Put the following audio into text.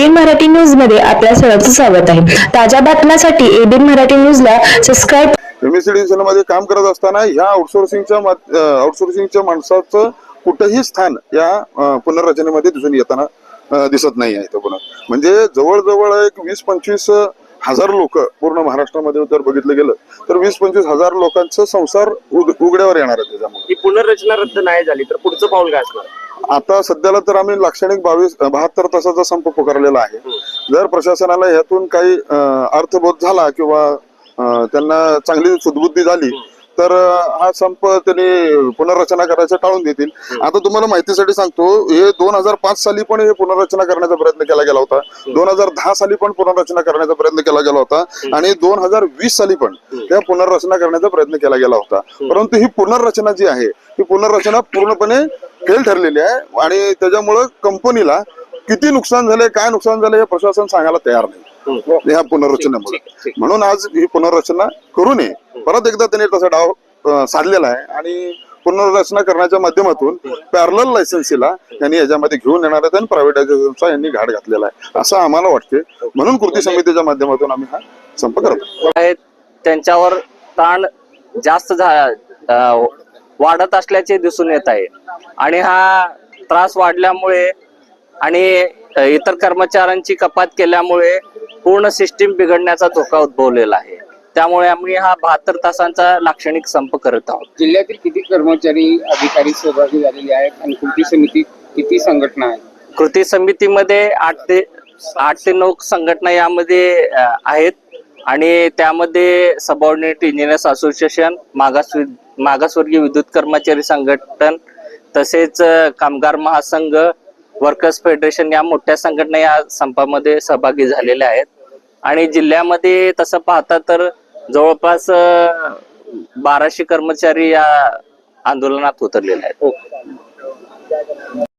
ABN Marathi न्यूजमध्ये आपल्या सर्वांचं स्वागत आहे. ताज्या बातम्यांसाठी एबीएन मराठी न्यूजला सबस्क्राईबमध्ये काम करत असताना ह्या आउटसोर्सिंगच्या आउटसोर्सिंगच्या माणसाचं कुठंही स्थान या पुनर्रचनेमध्ये दिसून येताना दिसत नाही आहे तो पुन्हा. म्हणजे जवळजवळ एक वीस पंचवीस हजार लोक पूर्ण महाराष्ट्रामध्ये जर बघितलं गेलं तर वीस पंचवीस हजार लोकांचा संसार उग- उघड्यावर येणार आहे त्याच्यामुळे. ही पुनर्रचना रद्द नाही झाली तर पुढचं पाऊल काय असणार? आता सध्याला तर आम्ही लाक्षणिक बावीस बहात्तर तासाचा संप पुकारलेला आहे. जर प्रशासनाला ह्यातून काही अर्थबोध झाला किंवा त्यांना चांगली सुदबुद्धी झाली तर अं, हा संप त्यांनी पुनर्रचना करायचं टाळून देतील. आता तुम्हाला माहितीसाठी सांगतो हे दोन हजार पाच साली पण हे पुनर्रचना करण्याचा प्रयत्न केला गेला होता. दोन हजार दहा साली पण पुनर्रचना करण्याचा प्रयत्न केला गेला होता. आणि दोन हजार वीस साली पण त्या पुनर्रचना करण्याचा प्रयत्न केला गेला होता. परंतु ही पुनर्रचना जी आहे ही पुनर्रचना पूर्णपणे फेल ठरलेली आहे आणि त्याच्यामुळं कंपनीला किती नुकसान झाले काय नुकसान झाले हे प्रशासन सांगायला तयार नाही. ह्या पुनर्रचनेमुळे. म्हणून. आज ही पुनर्रचना करू नये. परत एकदा त्यांनी तसा डाव साधलेला आहे आणि पुनर्रचना करण्याच्या माध्यमातून पॅरल लायसन्सीला यांनी याच्यामध्ये घेऊन येणार आहेत आणि प्रायव्हेटायझेशनचा यांनी घाट घातलेला आहे. असं आम्हाला वाटते. म्हणून कृती समितीच्या माध्यमातून आम्ही हा संप करतो. त्यांच्यावर ताण जास्त वाढत असल्याचे दिसून येत आहे. आणि हा त्रास वाढल्यामुळे आणि इतर कर्मचाऱ्यांची कपात केल्यामुळे पूर्ण सिस्टीम बिघडण्याचा धोका उद्भवलेला आहे. त्यामुळे आम्ही हा बहात्तर तासांचा लाक्षणिक संप करत आहोत. जिल्ह्यातील किती कर्मचारी अधिकारी सहभागी झालेले आहेत आणि कृती समिती किती संघटना आहे कृती समितीमध्ये आठ ते आठ ते नऊ संघटना यामध्ये आहेत. आणि त्यामध्ये सबऑर्डिनेट इंजिनियर्स असोसिएशन मागास मागासवर्गीय विद्युत कर्मचारी संघटन तसेच कामगार महासंघ वर्कर्स फेडरेशन या मोठ्या संघटना या संपामध्ये सहभागी झालेल्या आहेत. आणि जिल्ह्यामध्ये तसं पाहता तर जवळपास बाराशे कर्मचारी या आंदोलनात उतरलेले आहेत.